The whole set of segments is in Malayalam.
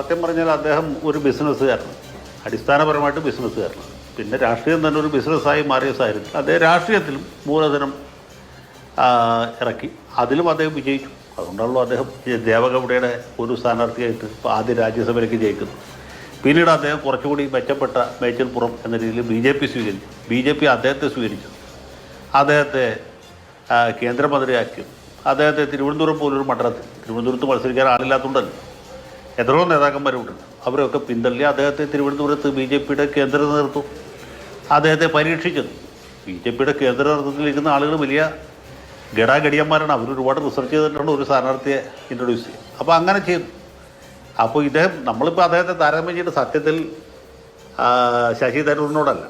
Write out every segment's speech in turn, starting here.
സത്യം പറഞ്ഞാൽ അദ്ദേഹം ഒരു ബിസിനസ്സുകാരനാണ്. അടിസ്ഥാനപരമായിട്ട് ബിസിനസ്സുകാരനാണ്. പിന്നെ രാഷ്ട്രീയം തന്നെ ഒരു ബിസിനസ്സായി മാറിയ സാഹചര്യത്തിൽ അദ്ദേഹം രാഷ്ട്രീയത്തിലും മൂലധനം ഇറക്കി. അതിലും അദ്ദേഹം വിജയിച്ചു. അതുകൊണ്ടാണല്ലോ അദ്ദേഹം ദേവഗൗഡയുടെ ഒരു സ്ഥാനാർത്ഥിയായിട്ട് ആദ്യ രാജ്യസഭയിലേക്ക് ജയിക്കുന്നു പിന്നീട് അദ്ദേഹം കുറച്ചുകൂടി മെച്ചപ്പെട്ട മേച്ചൽപ്പുറം എന്ന രീതിയിൽ ബി ജെ പി സ്വീകരിച്ചു. ബി ജെ പി അദ്ദേഹത്തെ സ്വീകരിച്ചു അദ്ദേഹത്തെ കേന്ദ്രമന്ത്രിയാക്കി അദ്ദേഹത്തെ തിരുവനന്തപുരം പോലൊരു മണ്ഡലത്തിൽ. തിരുവനന്തപുരത്ത് മത്സരിക്കാൻ ആളില്ലാത്തതുകൊണ്ടല്ല. എത്രയോ നേതാക്കന്മാരുണ്ട്. അവരൊക്കെ പിന്തള്ളി അദ്ദേഹത്തെ തിരുവനന്തപുരത്ത് ബി ജെ പിയുടെ കേന്ദ്ര നേതൃത്വം അദ്ദേഹത്തെ പരീക്ഷിച്ചത് ബി ജെ പിയുടെ കേന്ദ്ര നേതൃത്വത്തിലിരിക്കുന്ന ആളുകൾ വലിയ ഗടാഗടിയന്മാരാണ്. അവർ ഒരുപാട് റിസർച്ച് ചെയ്തിട്ടുണ്ട്. ഒരു സ്ഥാനാർത്ഥിയെ ഇൻട്രൊഡ്യൂസ് ചെയ്യും അപ്പോൾ അങ്ങനെ ചെയ്തു അപ്പോൾ ഇദ്ദേഹം നമ്മളിപ്പോൾ അദ്ദേഹത്തെ താരതമ്യം ചെയ്ത് സത്യത്തിൽ ശശി തരൂരിനോടല്ല.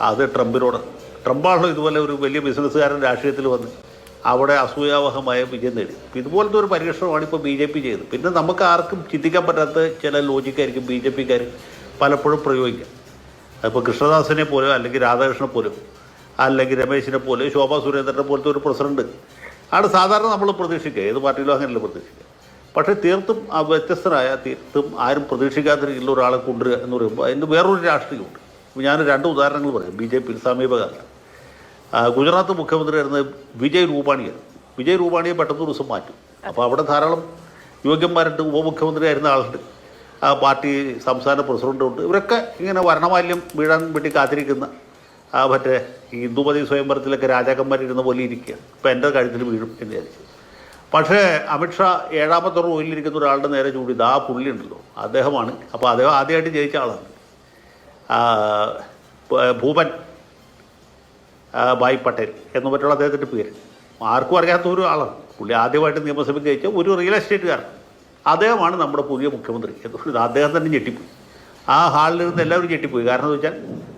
അത് ട്രംപിനോട്. ട്രംപാണല്ലോ ഇതുപോലെ ഒരു വലിയ ബിസിനസ്സുകാരൻ രാഷ്ട്രീയത്തിൽ വന്ന് അവിടെ അസൂയാവഹമായ വിജയം നേടി. ഇതുപോലത്തെ ഒരു പരീക്ഷണമാണ് ഇപ്പോൾ ബി ജെ പി ചെയ്തത്. പിന്നെ നമുക്ക് ആർക്കും ചിന്തിക്കാൻ പറ്റാത്ത ചില ലോജിക്കായിരിക്കും ബി ജെ പിക്കാർ പലപ്പോഴും പ്രയോഗിക്കുക. അതിപ്പോൾ കൃഷ്ണദാസിനെ പോലെ അല്ലെങ്കിൽ രാധാകൃഷ്ണനെ പോലെയോ അല്ലെങ്കിൽ രമേശിനെ പോലെ ശോഭാ സുരേന്ദ്രനെ പോലത്തെ ഒരു പ്രസിഡന്റ് ആണ് സാധാരണ നമ്മൾ പ്രതീക്ഷിക്കുക. ഏത് പാർട്ടിയിലും അങ്ങനെയല്ല പ്രതീക്ഷിക്കുക. പക്ഷേ തീർത്തും ആ തീർത്തും ആരും പ്രതീക്ഷിക്കാത്ത രീതിയിലുള്ള ഒരാളെ കൊണ്ടുവരിക എന്ന് പറയുമ്പോൾ അതിന് വേറൊരു രാഷ്ട്രീയമുണ്ട്. ഞാൻ രണ്ട് ഉദാഹരണങ്ങൾ പറയാം. ബി ജെ പിയിൽ സമീപകാലത്ത്. ഗുജറാത്ത് മുഖ്യമന്ത്രിയായിരുന്ന വിജയ് രൂപാണിയെ. വിജയ് രൂപാണിയെ പെട്ടെന്ന് ദിവസം മാറ്റും. അപ്പോൾ അവിടെ ധാരാളം യോഗ്യന്മാരുണ്ട് ഉപമുഖ്യമന്ത്രി ആയിരുന്ന ആളുണ്ട്. ആ പാർട്ടി സംസ്ഥാന പ്രസിഡന്റുണ്ട് ഇവരൊക്കെ ഇങ്ങനെ വരണമാല്യം വീഴാൻ വേണ്ടി കാത്തിരിക്കുന്ന ആ മറ്റേ ഈ ഹിന്ദുമതി സ്വയംവരത്തിലൊക്കെ രാജാക്കന്മാരിരുന്ന പോലെ ഇരിക്കുക ഇപ്പം എന്റെ കഴുത്തിൽ വീഴും എന്ന് വിചാരിച്ചു. പക്ഷേ അമിത്ഷാ ഏഴാമത്തെ റോയിലിരിക്കുന്ന ഒരാളുടെ നേരെ ചൂടിയത് ആ പുള്ളി ഉണ്ടല്ലോ അദ്ദേഹമാണ്. അപ്പോൾ അദ്ദേഹം ആദ്യമായിട്ട് ജയിച്ച ആളാണ്. ഭൂപൻ. ഭായ് പട്ടേൽ എന്ന് പറ്റുള്ള അദ്ദേഹത്തിന്റെ പേര്. ആർക്കും അറിയാത്ത ഒരു ആളാണ്. പുള്ളി ആദ്യമായിട്ട് നിയമസഭയിൽ ജയിച്ച ഒരു റിയൽ എസ്റ്റേറ്റുകാരൻ അദ്ദേഹമാണ് നമ്മുടെ പുതിയ മുഖ്യമന്ത്രി എന്ന് പറഞ്ഞത്. അദ്ദേഹം തന്നെ ഞെട്ടിപ്പോയി. ആ ഹാളിലിരുന്ന് എല്ലാവരും ഞെട്ടിപ്പോയി. കാരണം എന്ന് വെച്ചാൽ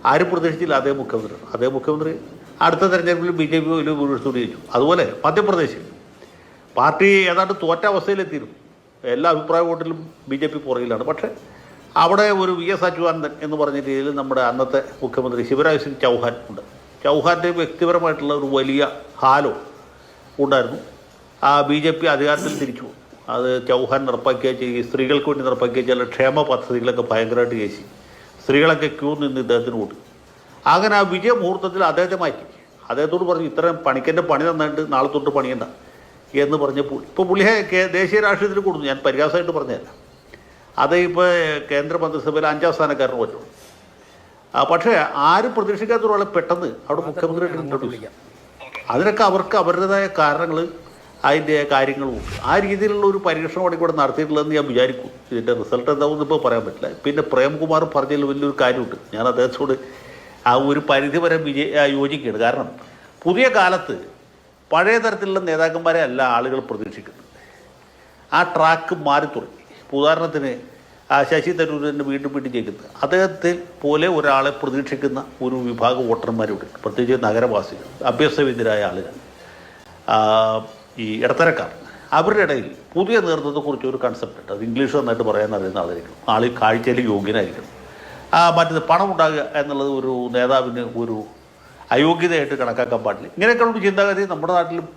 ആരും പ്രതീക്ഷിച്ചില്ല അദ്ദേഹം മുഖ്യമന്ത്രി. അദ്ദേഹം മുഖ്യമന്ത്രി അടുത്ത തെരഞ്ഞെടുപ്പിൽ ബി ജെ പി വലിയ ഭൂരിപക്ഷത്തോട് അതുപോലെ മധ്യപ്രദേശിൽ. പാർട്ടി ഏതാണ്ട് തോറ്റ അവസ്ഥയിലെത്തിയിരുന്നു. എല്ലാ അഭിപ്രായ വോട്ടിലും ബി ജെ പി പുറകിലാണ്. പക്ഷേ അവിടെ ഒരു വി എസ് അച്യുതാനന്ദൻ എന്ന് പറഞ്ഞ രീതിയിൽ നമ്മുടെ അന്നത്തെ മുഖ്യമന്ത്രി ശിവരാജ് സിംഗ് ചൗഹാൻ ഉണ്ട്. ചൗഹാന്റെ വ്യക്തിപരമായിട്ടുള്ള ഒരു വലിയ ഹാലോ ഉണ്ടായിരുന്നു. ആ ബി ജെ പി അധികാരത്തിൽ തിരിച്ചു. അത് ചൗഹാൻ നടപ്പാക്കിയ സ്ത്രീകൾക്ക് വേണ്ടി നടപ്പാക്കിയ ചില ക്ഷേമ പദ്ധതികളൊക്കെ ഭയങ്കരമായിട്ട് ചേച്ചി. സ്ത്രീകളൊക്കെ ക്യൂ നിന്ന് ഇദ്ദേഹത്തിന് കൂട്ടി അങ്ങനെ ആ വിജയ മുഹൂർത്തത്തിൽ അദ്ദേഹത്തെ മാറ്റി. അദ്ദേഹത്തോട് പറഞ്ഞു ഇത്രയും പണിക്കന്റെ പണി നന്നായിട്ട് നാളെ തൊട്ട് പണിയണ്ട എന്ന് പറഞ്ഞപ്പോൾ ഇപ്പോൾ പുള്ളിയെ ദേശീയ രാഷ്ട്രീയത്തിൽ കൊടുത്തു. ഞാൻ പരിഹാസമായിട്ട് പറഞ്ഞതല്ല അത് ഇപ്പോൾ കേന്ദ്ര മന്ത്രിസഭയിൽ അഞ്ചാം സ്ഥാനക്കാരന് പറ്റും ആ, പക്ഷേ ആരും പ്രതീക്ഷിക്കാത്ത ഒരാളെ പെട്ടെന്ന് അവിടെ മുഖ്യമന്ത്രിയായിട്ട് ഇൻട്രൊഡ്യൂസ് അതിനൊക്കെ അവർക്ക് അവരുടേതായ കാരണങ്ങൾ അതിന്റെ കാര്യങ്ങളും ഉണ്ട് ആ രീതിയിലുള്ള ഒരു പരീക്ഷണം പരീക്ഷണമാണ് ഇവിടെ നടത്തിയിട്ടുള്ളതെന്ന് ഞാൻ വിചാരിക്കും. ഇതിന്റെ റിസൾട്ട് എന്താവും ഇപ്പോൾ പറയാൻ പറ്റില്ല. പിന്നെ പ്രേംകുമാർ പറഞ്ഞതിൽ വലിയൊരു കാര്യമുണ്ട്. ഞാൻ അദ്ദേഹത്തോട് ആ ഒരു പരിധി വരെ വിജയ യോജിക്കുകയാണ്. കാരണം പുതിയ കാലത്ത് പഴയ തരത്തിലുള്ള നേതാക്കന്മാരെ അല്ല ആളുകൾ പ്രതീക്ഷിക്കുന്നത്. ആ ട്രാക്ക് മാറി തുടങ്ങി. ഉദാഹരണത്തിന് ശശി തരൂരിനെ വീണ്ടും വീണ്ടും ജയിക്കുന്നത്. അദ്ദേഹത്തെ പോലെ ഒരാളെ പ്രതീക്ഷിക്കുന്ന ഒരു വിഭാഗം വോട്ടർമാരുണ്ട്. പ്രത്യേകിച്ച് നഗരവാസികൾ അഭ്യസ്തവിദ്യരായ ആളുകൾ. ഈ ഇടത്തരക്കാർ. അവരുടെ ഇടയിൽ പുതിയ നേതൃത്വത്തെക്കുറിച്ച് ഒരു കൺസെപ്റ്റ് ഉണ്ട്. അത് ഇംഗ്ലീഷ് നന്നായിട്ട് പറയാൻ അറിയുന്ന ആളായിരിക്കണം. ആൾ കാഴ്ചയിൽ യോഗ്യനായിരിക്കണം. മറ്റത് പണം ഉണ്ടാകുക എന്നുള്ളത് ഒരു നേതാവിന് ഒരു അയോഗ്യതയായിട്ട് കണക്കാക്കാൻ പാടില്ല. ഇങ്ങനെയൊക്കെയുള്ള ചിന്താഗതി നമ്മുടെ നാട്ടിലും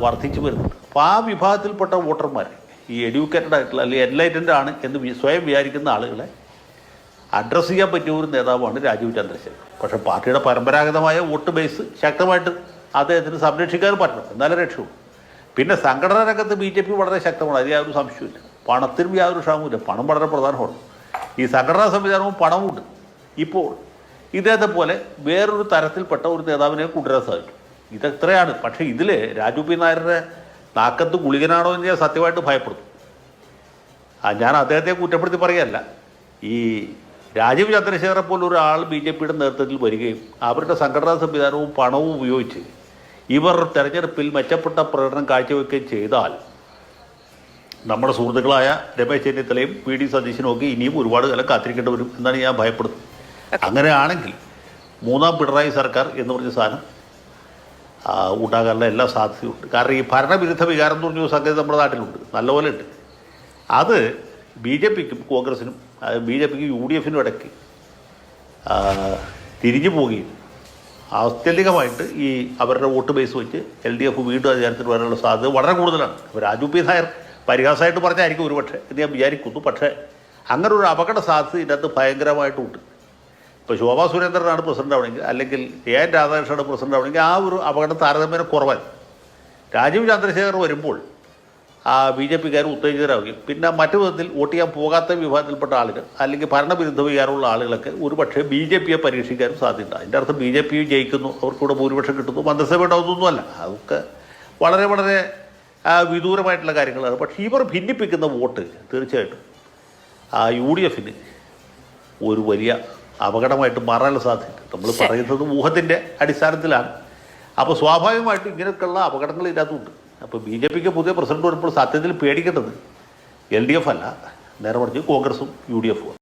വർദ്ധിച്ചു വരുന്നുണ്ട്. അപ്പോൾ ആ വിഭാഗത്തിൽപ്പെട്ട വോട്ടർമാർ ഈ എഡ്യൂക്കേറ്റഡ് ആയിട്ടുള്ള അല്ലെങ്കിൽ എൻലൈറ്റൻഡ് ആണ് എന്ന് സ്വയം വിചാരിക്കുന്ന ആളുകളെ അഡ്രസ്സ് ചെയ്യാൻ പറ്റിയ ഒരു നേതാവാണ് രാജീവ് ചന്ദ്രശേഖർ പക്ഷേ പാർട്ടിയുടെ പരമ്പരാഗതമായ വോട്ട് ബേസ് ശക്തമായിട്ട് അദ്ദേഹത്തിന് സംരക്ഷിക്കാൻ പറ്റണം. എന്നാലേ രക്ഷയുള്ളൂ. പിന്നെ സംഘടനാ രംഗത്ത് ബി ജെ പി വളരെ ശക്തമാണ്. അതിൽ യാതൊരു സംശയമില്ല പണത്തിനും യാതൊരു ക്ഷാമവുമില്ല. പണം വളരെ പ്രധാനമാണ്. ഈ സംഘടനാ സംവിധാനവും പണവുമുണ്ട്. ഇപ്പോൾ ഇദ്ദേഹത്തെ പോലെ വേറൊരു തരത്തിൽപ്പെട്ട ഒരു നേതാവിനെ കൊണ്ടുവരാൻ സാധിക്കും. ഇതെത്രയാണ്? പക്ഷേ ഇതിൽ രാജു പി നായരുടെ നാക്കത്ത് ഗുളികനാണോ എന്ന് ഞാൻ സത്യമായിട്ട് ഭയപ്പെടുന്നു. ആ ഞാൻ അദ്ദേഹത്തെ കുറ്റപ്പെടുത്തി പറയല്ല ഈ രാജീവ് ചന്ദ്രശേഖരൻ പോലെ ഒരാൾ ബി ജെ പിയുടെ നേതൃത്വത്തിൽ വരികയും അവരുടെ സംഘടനാ സംവിധാനവും പണവും ഉപയോഗിച്ച് ഇവർ തെരഞ്ഞെടുപ്പിൽ മെച്ചപ്പെട്ട പ്രകടനം കാഴ്ചവെക്കുകയും ചെയ്താൽ നമ്മുടെ സുഹൃത്തുക്കളായ രമേശ് ചെന്നിത്തലയും പി ഡി സതീശനും ഒക്കെ ഇനിയും ഒരുപാട് കാലം കാത്തിരിക്കേണ്ടി വരും എന്നാണ് ഞാൻ ഭയപ്പെടുന്നത്. അങ്ങനെയാണെങ്കിൽ മൂന്നാം പിണറായി സർക്കാർ എന്ന് പറഞ്ഞ സാധനം ഉണ്ടാകാനുള്ള എല്ലാ സാധ്യതയുണ്ട്. കാരണം ഈ ഭരണവിരുദ്ധ വികാരം എന്ന് പറഞ്ഞ സംഗതി നമ്മുടെ നാട്ടിലുണ്ട്. നല്ലപോലെ ഉണ്ട് അത് ബി ജെ പിക്കും കോൺഗ്രസിനും ബി ജെ പിക്കും യു ഡി എഫിനും ഇടയ്ക്ക് തിരിഞ്ഞു പോവുകയും ആത്യന്തികമായിട്ട് ഈ അവരുടെ വോട്ട് ബേസ് വെച്ച് എൽ ഡി എഫ് വീണ്ടും അധികാരത്തിൽ വരാനുള്ള സാധ്യത വളരെ കൂടുതലാണ്. രാജു പി നായർ പരിഹാസമായിട്ട് പറഞ്ഞായിരിക്കും ഒരു പക്ഷേ എന്ന് ഞാൻ വിചാരിക്കുന്നു. പക്ഷേ അങ്ങനെ ഒരു അപകട സാധ്യത ഇതിനകത്ത് ഭയങ്കരമായിട്ടുണ്ട്. ഇപ്പോൾ ശോഭാ സുരേന്ദ്രനാണ് പ്രസിഡന്റ് ആവണമെങ്കിൽ അല്ലെങ്കിൽ കെ എൻ രാധാകൃഷ്ണനാണ് പ്രസിഡന്റ് ആവണമെങ്കിൽ ആ ഒരു അപകടം താരതമ്യേന കുറവാണ്. രാജീവ് ചന്ദ്രശേഖർ വരുമ്പോൾ ആ ബി ജെ പിക്കാർ ഉത്തേജിതരാകുകയും പിന്നെ മറ്റു വിധത്തിൽ വോട്ട് ചെയ്യാൻ പോകാത്ത വിഭാഗത്തിൽപ്പെട്ട ആളുകൾ അല്ലെങ്കിൽ ഭരണവിരുദ്ധ വികാരമുള്ള ആളുകളൊക്കെ ഒരു പക്ഷേ ബി ജെ പിയെ പരീക്ഷിക്കാനും സാധ്യത അതിന്റെ അർത്ഥം ബി ജെ പി ജയിക്കുന്നു അവർക്കൂടെ ഭൂരിപക്ഷം കിട്ടുന്നു മന്ത്രിസഭ ഉണ്ടാവുന്നൊന്നുമല്ല അതൊക്കെ വളരെ വളരെ വിദൂരമായിട്ടുള്ള കാര്യങ്ങളാണ്. പക്ഷേ ഇവർ ഭിന്നിപ്പിക്കുന്ന വോട്ട് തീർച്ചയായിട്ടും ആ യു ഡി എഫിന് ഒരു വലിയ അപകടമായിട്ട് മാറാനുള്ള സാധ്യത നമ്മൾ പറയുന്നത് ഊഹത്തിന്റെ അടിസ്ഥാനത്തിലാണ്. അപ്പോൾ സ്വാഭാവികമായിട്ടും ഇങ്ങനെയൊക്കെയുള്ള അപകടങ്ങൾ ഇതിനകത്തുണ്ട്. അപ്പോൾ ബി ജെ പിക്ക് പുതിയ പ്രസിഡന്റ് വരുമ്പോൾ സത്യത്തിൽ പേടിക്കേണ്ടത് എൽ ഡി എഫ് അല്ല. നേരെ മറിച്ച് കോൺഗ്രസും യു ഡി എഫും